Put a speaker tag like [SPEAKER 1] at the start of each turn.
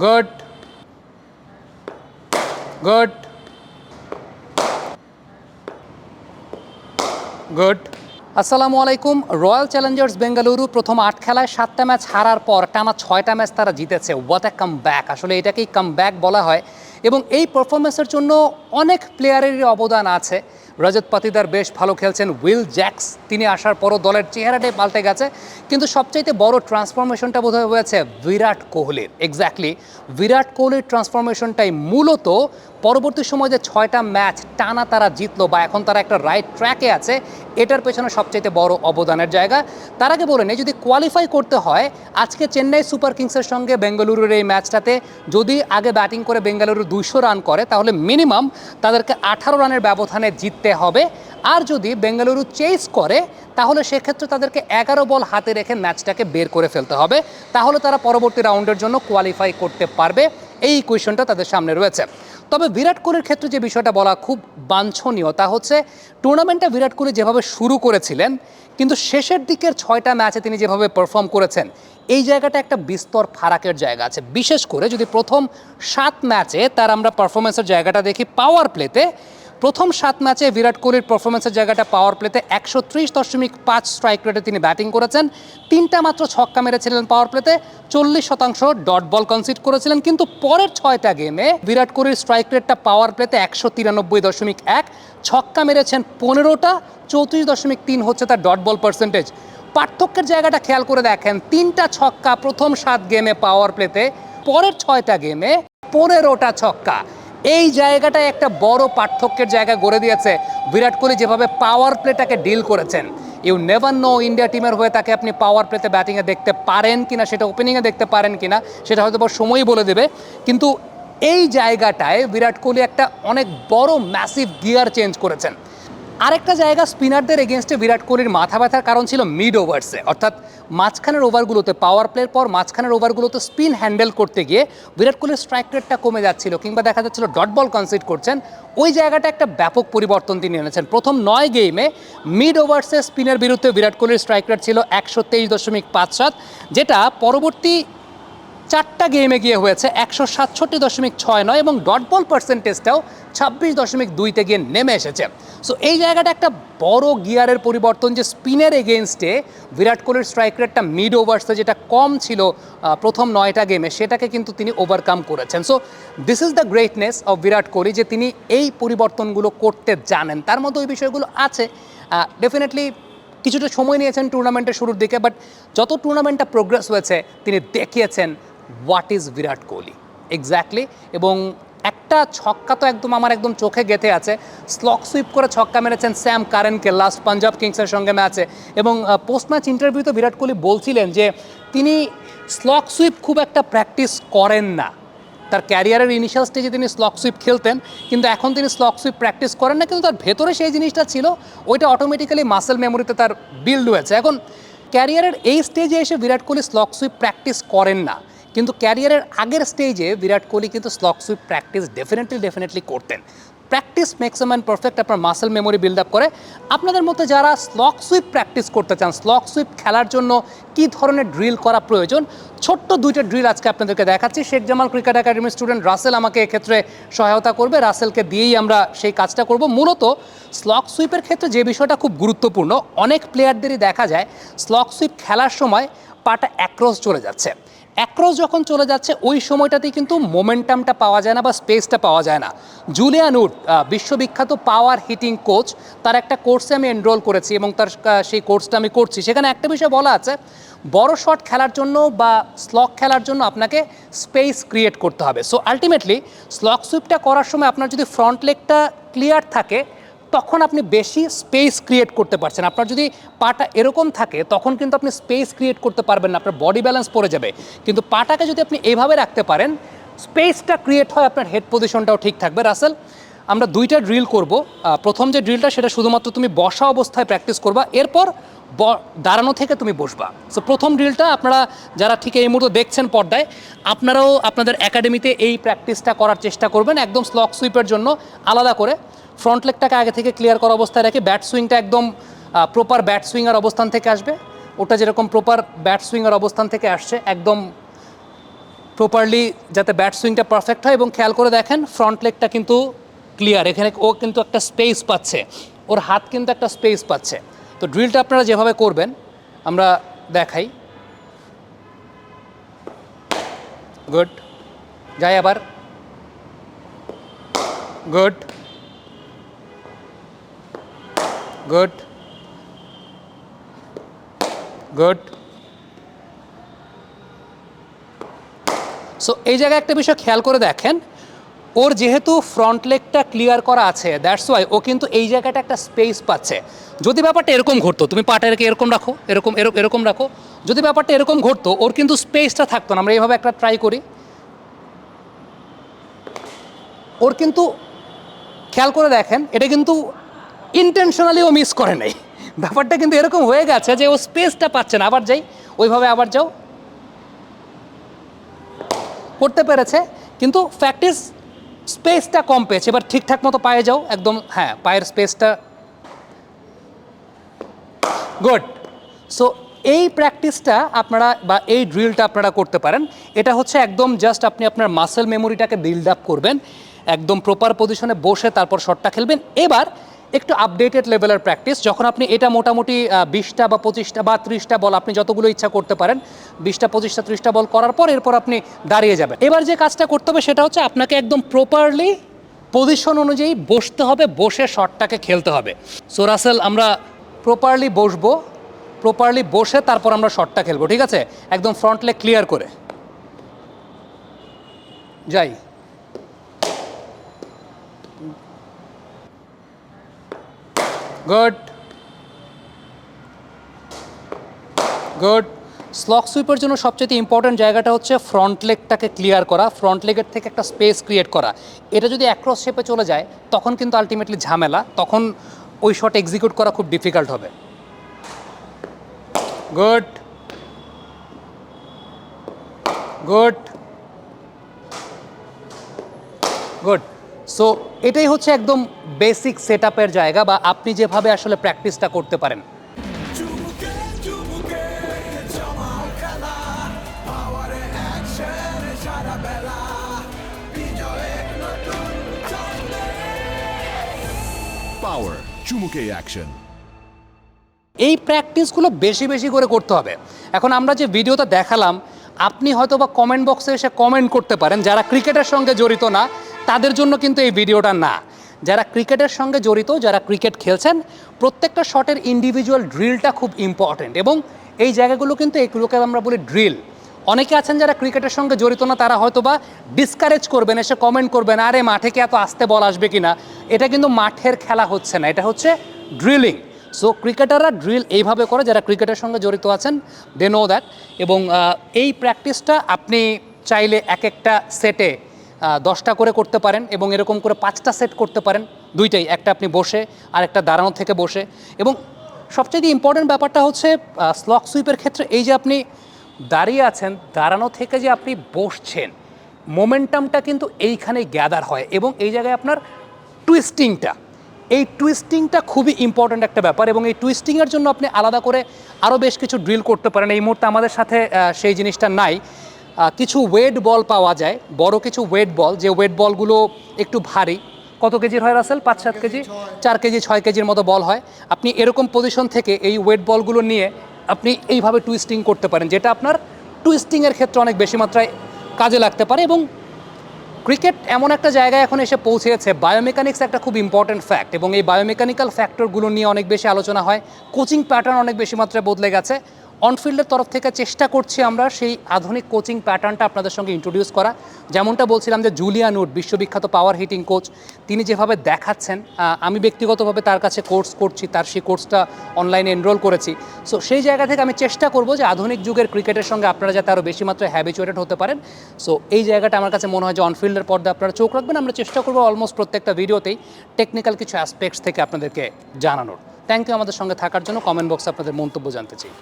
[SPEAKER 1] Good. Good. Good. আসসালামু আলাইকুম। Royal Challengers Bengaluru প্রথম আট খেলায় সাতটা ম্যাচ হারার পর টানা ছয়টা ম্যাচ তারা জিতেছে। ওয়াট এ কাম ব্যাক আসলে এটাকেই কাম ব্যাক বলা হয়। এবং এই পারফরমেন্সের জন্য অনেক প্লেয়ারেরই অবদান আছে। রজত পাতিদার বেশ ভালো খেলছেন উইল জ্যাক্স। তিনি আসার পরও দলের চেহারাটাই পাল্টে গেছে। কিন্তু সবচাইতে বড় ট্রান্সফরমেশনটা বোধহয় হয়েছে বিরাট কোহলির। এক্স্যাক্টলি বিরাট কোহলির ট্রান্সফরমেশনটাই মূলত পরবর্তী সময় যে ছয়টা ম্যাচ টানা তারা জিতলো বা এখন তারা একটা রাইট ট্র্যাকে আছে, এটার পেছনে সবচাইতে বড় অবদানের জায়গা। তার আগে বলে নেই, যদি কোয়ালিফাই করতে হয়, আজকে চেন্নাই সুপার কিংসের সঙ্গে বেঙ্গালুরুর এই ম্যাচটাতে যদি আগে ব্যাটিং করে বেঙ্গালুরু দুইশো রান করে, তাহলে মিনিমাম তাদেরকে আঠারো রানের ব্যবধানে জিততে হবে। আর যদি বেঙ্গালুরু চেস করে, তাহলে সেক্ষেত্রে তাদেরকে এগারো বল হাতে রেখে ম্যাচটাকে বের করে ফেলতে হবে। তাহলে তারা পরবর্তী রাউন্ডের জন্য কোয়ালিফাই করতে পারবে। এই ইকুয়েশনটা তাদের সামনে রয়েছে। তবে বিরাট কোহলির ক্ষেত্রে যে বিষয়টা বলা খুব বাঞ্ছনীয়, তা হচ্ছে টুর্নামেন্টটা বিরাট কোহলি যেভাবে শুরু করেছিলেন, কিন্তু শেষের দিকের ছয়টা ম্যাচে তিনি যেভাবে পারফর্ম করেছেন, এই জায়গাটা একটা বিস্তর ফারাকের জায়গা আছে। বিশেষ করে যদি প্রথম সাত ম্যাচে তার আমরা পারফরমেন্সের জায়গাটা দেখি পাওয়ার প্লেতে প্রথম সাত ম্যাচে বিরাট কোহলির পারফরমেন্সের জায়গাটা পাওয়ার প্লেতে একশো ত্রিশ দশমিক পাঁচ স্ট্রাইক রেটে তিনি ব্যাটিং করেছেন। তিনটা মাত্র ছক্কা মেরেছিলেন পাওয়ার প্লেতে চল্লিশ শতাংশ ডট বল কনসিড করেছিলেন। কিন্তু পরের ছয়টা গেমে বিরাট কোহলির স্ট্রাইক রেটটা পাওয়ার প্লেতে একশো তিরানব্বই দশমিক এক, ছক্কা মেরেছেন পনেরোটা, চৌত্রিশ দশমিক তিন হচ্ছে তার ডট বল পার্সেন্টেজ পার্থক্যের জায়গাটা খেয়াল করে দেখেন, তিনটা ছক্কা প্রথম সাত গেমে পাওয়ার প্লেতে পরের ছয়টা গেমে পনেরোটা ছক্কা। এই জায়গাটায় একটা বড় পার্থক্যের জায়গা গড়ে দিয়েছে। বিরাট কোহলি যেভাবে পাওয়ার প্লেটাকে ডিল করেছেন ইউ নেভার নো ইন্ডিয়া টিমের হয়ে তাকে আপনি পাওয়ার প্লেতে ব্যাটিংয়ে দেখতে পারেন কি না সেটা ওপেনিংয়ে দেখতে পারেন কি না সেটা হয়তো সময়ই বলে দেবে। কিন্তু এই জায়গাটায় বিরাট কোহলি একটা অনেক বড় ম্যাসিভ গিয়ার চেঞ্জ করেছেন। আরেকটা জায়গা স্পিনারদের এগেনস্টে বিরাট কোহলির মাথা ব্যথার কারণ ছিল মিড ওভার্সে অর্থাৎ মাঝখানের ওভারগুলোতে পাওয়ার প্লের পর মাঝখানের ওভারগুলোতে স্পিন হ্যান্ডেল করতে গিয়ে বিরাট কোহলির স্ট্রাইক রেটটা কমে যাচ্ছিল কিংবা দেখা যাচ্ছিল ডট বল কনসিড করছেন। ওই জায়গাটা একটা ব্যাপক পরিবর্তন তিনি এনেছেন। প্রথম নয় গেমে মিড ওভার্সে স্পিনের বিরুদ্ধে বিরাট কোহলির স্ট্রাইক রেট ছিল একশো তেইশ দশমিক পাঁচ সাত, যেটা পরবর্তী চারটা গেমে গিয়ে হয়েছে একশো সাতষট্টি দশমিক ছয় নয় এবং ডট বল পার্সেন্টেজটাও ছাব্বিশ দশমিক দুইতে গিয়ে নেমে এসেছে। সো এই জায়গাটা একটা বড় গিয়ারের পরিবর্তন যে স্পিনের এগেনস্টে বিরাট কোহলির স্ট্রাইক রেটটা মিড ওভার্সে যেটা কম ছিল প্রথম নয়টা গেমে সেটাকে কিন্তু তিনি ওভারকাম করেছেন। So this is the greatness of Virat Kohli যে তিনি এই পরিবর্তনগুলো করতে জানেন। তার মধ্যে ওই বিষয়গুলো আছে। ডেফিনেটলি কিছুটা সময় নিয়েছেন টুর্নামেন্টের শুরুর দিকে বাট যত টুর্নামেন্টটা প্রোগ্রেস হয়েছে, তিনি দেখিয়েছেন what is Virat Kohli exactly এবং একটা ছক্কা তো একদম আমার একদম চোখে গেঁথে আছে। স্লক সুইপ করে ছক্কা মেরেছেন স্যাম কারেনকে লাস্ট পাঞ্জাব কিংসের সঙ্গে ম্যাচে। এবং পোস্ট ম্যাচ ইন্টারভিউতে বিরাট কোহলি বলছিলেন যে, তিনি স্লক সুইপ খুব একটা প্র্যাকটিস করেন না। তার ক্যারিয়ারের ইনিশিয়াল স্টেজে তিনি স্লক সুইপ খেলতেন, কিন্তু এখন তিনি স্লক সুইপ প্র্যাকটিস করেন না, কিন্তু তার ভেতরে সেই জিনিসটা ছিল, ওইটা অটোমেটিক্যালি মাসেল মেমোরিতে তার বিল্ড হয়েছে। এখন ক্যারিয়ারের এই স্টেজে এসে Virat Kohli slog sweep practice করেন না। কিন্তু ক্যারিয়ারের আগের স্টেজে বিরাট কোহলি কিন্তু slog sweep practice definitely definitely করতেন। প্র্যাকটিস মেক্স এ পারফেক্ট আপনার মাসেল মেমোরি বিল্ড আপ করে। আপনাদের মধ্যে যারা স্লক সুইপ প্র্যাকটিস করতে চান স্লক সুইপ খেলার জন্য কী ধরনের ড্রিল করা প্রয়োজন, ছোট্ট দুইটা ড্রিল আজকে আপনাদেরকে দেখাচ্ছি। শেখ জামাল ক্রিকেট একাডেমির স্টুডেন্ট রাসেল আমাকে এক্ষেত্রে সহায়তা করবে। রাসেলকে দিয়েই আমরা সেই কাজটা করব। মূলত স্লক সুইপের ক্ষেত্রে যে বিষয়টা খুব গুরুত্বপূর্ণ, অনেক প্লেয়ারদেরই দেখা যায় স্লক সুইপ খেলার সময় পাটা অ্যাক্রস চলে যাচ্ছে। অ্যাক্রস যখন চলে যাচ্ছে, ওই সময়টাতেই কিন্তু মোমেন্টামটা পাওয়া যায় না বা স্পেসটা পাওয়া যায় না। জুলিয়ান উড বিশ্ববিখ্যাত পাওয়ার হিটিং কোচ তার একটা কোর্সে আমি এনরোল করেছি এবং তার সেই কোর্সটা আমি করছি। সেখানে একটা বিষয় বলা আছে, বড় শট খেলার জন্য বা স্লক খেলার জন্য আপনাকে স্পেস ক্রিয়েট করতে হবে। সো আলটিমেটলি স্লক সুইপটা করার সময় আপনার যদি ফ্রন্ট লেগটা ক্লিয়ার থাকে তখন আপনি বেশি স্পেস ক্রিয়েট করতে পারছেন। আপনার যদি পাটা এরকম থাকে, তখন কিন্তু আপনি স্পেস ক্রিয়েট করতে পারবেন না, আপনার বডি ব্যালেন্স পড়ে যাবে। কিন্তু পাটাকে যদি আপনি এইভাবে রাখতে পারেন স্পেসটা ক্রিয়েট হয়, আপনার হেড পজিশনটাও ঠিক থাকবে। রাসেল, আমরা দুইটা ড্রিল করব। প্রথম যে ড্রিলটা সেটা শুধুমাত্র তুমি বসা অবস্থায় প্র্যাকটিস করবা, এরপর ব- দাঁড়ানো থেকে তুমি বসবা। সো প্রথম ড্রিলটা আপনারা যারা ঠিক এই মুহূর্তে দেখছেন পর্দায়, আপনারাও আপনাদের একাডেমিতে এই প্র্যাকটিসটা করার চেষ্টা করবেন, একদম স্লক সুইপের জন্য আলাদা করে। ফ্রন্ট লেগটাকে আগে থেকে ক্লিয়ার করা অবস্থায় রেখে ব্যাট সুইংটা একদম প্রপার ব্যাট সুইংয়ের অবস্থান থেকে আসবে। ওটা যেরকম প্রপার ব্যাট সুইংয়ের অবস্থান থেকে আসছে, একদম প্রপারলি যাতে ব্যাট সুইংটা পারফেক্ট হয়। এবং খেয়াল করে দেখেন ফ্রন্ট লেগটা কিন্তু ক্লিয়ার এখানে ও কিন্তু একটা স্পেস পাচ্ছে। ওর হাত কিন্তু একটা স্পেস পাচ্ছে। তো ড্রিলটা আপনারা যেভাবে করবেন, আমরা দেখাই। গুড যাই আবার। গুড গুড গুড সো এই জায়গায় একটা বিষয় খেয়াল করে দেখেন। ওর যেহেতু ফ্রন্ট লেগটা ক্লিয়ার করা আছে দ্যাটস ওয়াই ও কিন্তু এই জায়গাটা একটা স্পেস পাচ্ছে। যদি ব্যাপারটা এরকম ঘটতো, তুমি পাটা এরকে এরকম রাখো, এরকম এরকম রাখো। যদি ব্যাপারটা এরকম ঘটতো, ওর কিন্তু স্পেসটা থাকতো না, আমরা এইভাবে একটা ট্রাই করি। ওর কিন্তু, খেয়াল করে দেখেন, এটা কিন্তু ইন্টেনশনালি ও মিস করে নাই। ব্যাপারটা কিন্তু এরকম হয়ে গেছে যে ও স্পেসটা পাচ্ছে না। আবার যাই, ওইভাবে আবার যাও। করতে পেরেছে, কিন্তু ফ্যাক্টিস স্পেসটা কম পেয়েছে। এবার ঠিকঠাক মতো পায়ে যাও, একদম হ্যাঁ পায়ের স্পেসটা গুড সো এই প্র্যাকটিসটা আপনারা বা এই ড্রিলটা আপনারা করতে পারেন। এটা হচ্ছে একদম জাস্ট আপনি আপনার মাসেল মেমোরিটাকে বিল্ড আপ করবেন, একদম প্রপার পজিশনে বসে তারপর শটটা খেলবেন। এবার একটু আপডেটেড লেভেলের প্র্যাকটিস যখন আপনি এটা মোটামুটি বিশটা বা পঁচিশটা বা ত্রিশটা বল আপনি যতগুলো ইচ্ছা করতে পারেন, বিশটা, পঁচিশটা, ত্রিশটা বল করার পর এরপর আপনি দাঁড়িয়ে যাবেন। এবার যে কাজটা করতে হবে সেটা হচ্ছে আপনাকে একদম প্রপারলি পজিশন অনুযায়ী বসতে হবে, বসে শটটাকে খেলতে হবে। সো রাসেল আমরা প্রপারলি বসবো প্রপারলি বসে তারপর আমরা শটটা খেলব, ঠিক আছে? একদম ফ্রন্ট লেগ ক্লিয়ার করে। যাই। গুড। গুড। স্লক সুইপের জন্য সবচেয়ে ইম্পর্ট্যান্ট জায়গাটা হচ্ছে ফ্রন্ট লেগটাকে ক্লিয়ার করা ফ্রন্ট লেগের থেকে একটা স্পেস ক্রিয়েট করা। এটা যদি অ্যাক্রস শেপে চলে যায়, তখন কিন্তু আলটিমেটলি ঝামেলা, তখন ওই শট এক্সিকিউট করা খুব ডিফিকাল্ট হবে। গুড। গুড। গুড। সো এটাই হচ্ছে একদম বেসিক সেট জায়গা বা আপনি যেভাবে আসলে প্র্যাকটিসটা করতে পারেন
[SPEAKER 2] চুমুকে পাওয়ারে অ্যাকশন.
[SPEAKER 1] এই প্র্যাকটিসগুলো বেশি বেশি করে করতে হবে এখন আমরা যে ভিডিওটা দেখালাম আপনি হয়তো বা কমেন্ট বক্সে এসে কমেন্ট করতে পারেন, যারা ক্রিকেটের সঙ্গে জড়িত না, তাদের জন্য কিন্তু এই ভিডিওটা না। যারা ক্রিকেটের সঙ্গে জড়িত, যারা ক্রিকেট খেলছেন, প্রত্যেকটা শটের ইন্ডিভিজুয়াল ড্রিলটা খুব ইম্পর্ট্যান্ট এবং এই জায়গাগুলো কিন্তু এগুলোকে আমরা বলি ড্রিল অনেকে আছেন যারা ক্রিকেটের সঙ্গে জড়িত না, তারা হয়তো বা ডিসকারেজ করবেন, এসে কমেন্ট করবেন, আরে, মাঠে কি এত আসতে বল আসবে কি না এটা কিন্তু মাঠের খেলা হচ্ছে না, এটা হচ্ছে ড্রিলিং সো ক্রিকেটাররা ড্রিল এইভাবে করে যারা ক্রিকেটের সঙ্গে জড়িত আছেন দে নো দ্যাট এবং এই প্র্যাকটিসটা আপনি চাইলে এক একটা সেটে দশটা করে করতে পারেন এবং এরকম করে পাঁচটা সেট করতে পারেন। দুইটাই, একটা আপনি বসে আর একটা দাঁড়ানো থেকে বসে। এবং সবচেয়ে ইম্পর্টেন্ট ব্যাপারটা হচ্ছে স্লক সুইপের ক্ষেত্রে এই যে আপনি দাঁড়িয়ে আছেন, দাঁড়ানো থেকে যে আপনি বসছেন মোমেন্টামটা কিন্তু এইখানেই গ্যাদার হয় এবং এই জায়গায় আপনার টুইস্টিংটা এই টুইস্টিংটা খুবই ইম্পর্ট্যান্ট একটা ব্যাপার এবং এই টুইস্টিংয়ের জন্য আপনি আলাদা করে আরও বেশ কিছু ড্রিল করতে পারেন। এই মুহূর্তে আমাদের সাথে সেই জিনিসটা নাই। কিছু ওয়েট বল পাওয়া যায় বড় কিছু ওয়েট বল যে ওয়েট বলগুলো একটু ভারী কত কেজির হয় রাসেল? পাঁচ সাত কেজি চার কেজি ছয় কেজির মতো বল হয়। আপনি এরকম পজিশন থেকে এই ওয়েট বলগুলো নিয়ে আপনি এইভাবে টুইস্টিং করতে পারেন যেটা আপনার টুইস্টিংয়ের ক্ষেত্রে অনেক বেশি মাত্রায় কাজে লাগতে পারে এবং ক্রিকেট এমন একটা জায়গায় এখন এসে পৌঁছেছে বায়োমেকানিক্স একটা খুব ইম্পর্ট্যান্ট ফ্যাক্ট এবং এই বায়োমেকানিক্যাল ফ্যাক্টরগুলো নিয়ে অনেক বেশি আলোচনা হয় কোচিং প্যাটার্ন অনেক বেশি মাত্রায় বদলে গেছে। অনফিল্ডের তরফ থেকে চেষ্টা করছি আমরা সেই আধুনিক কোচিং প্যাটার্নটা আপনাদের সঙ্গে ইন্ট্রোডিউস করা। যেমনটা বলছিলাম যে জুলিয়ান উড বিশ্ববিখ্যাত পাওয়ার হিটিং কোচ তিনি যেভাবে দেখাচ্ছেন আমি ব্যক্তিগতভাবে তার কাছে কোর্স করছি, তার সেই কোর্সটা অনলাইনে এনরোল করেছি। সো সেই জায়গা থেকে আমি চেষ্টা করব যে আধুনিক যুগের ক্রিকেটের সঙ্গে আপনারা যাতে আরও বেশি মাত্রায় হ্যাবিচুয়েটেড হতে পারেন। সো এই জায়গাটা আমার কাছে মনে হয় যে অনফিল্ডের পর্দা আপনারা চোখ রাখবেন। আমরা চেষ্টা করব অলমোস্ট প্রত্যেকটা ভিডিওতেই টেকনিক্যাল কিছু অ্যাসপেক্টস থেকে আপনাদেরকে জানানোর। থ্যাংক ইউ আমাদের সঙ্গে থাকার জন্য। কমেন্ট বক্সে আপনাদের মন্তব্য জানতে চাই।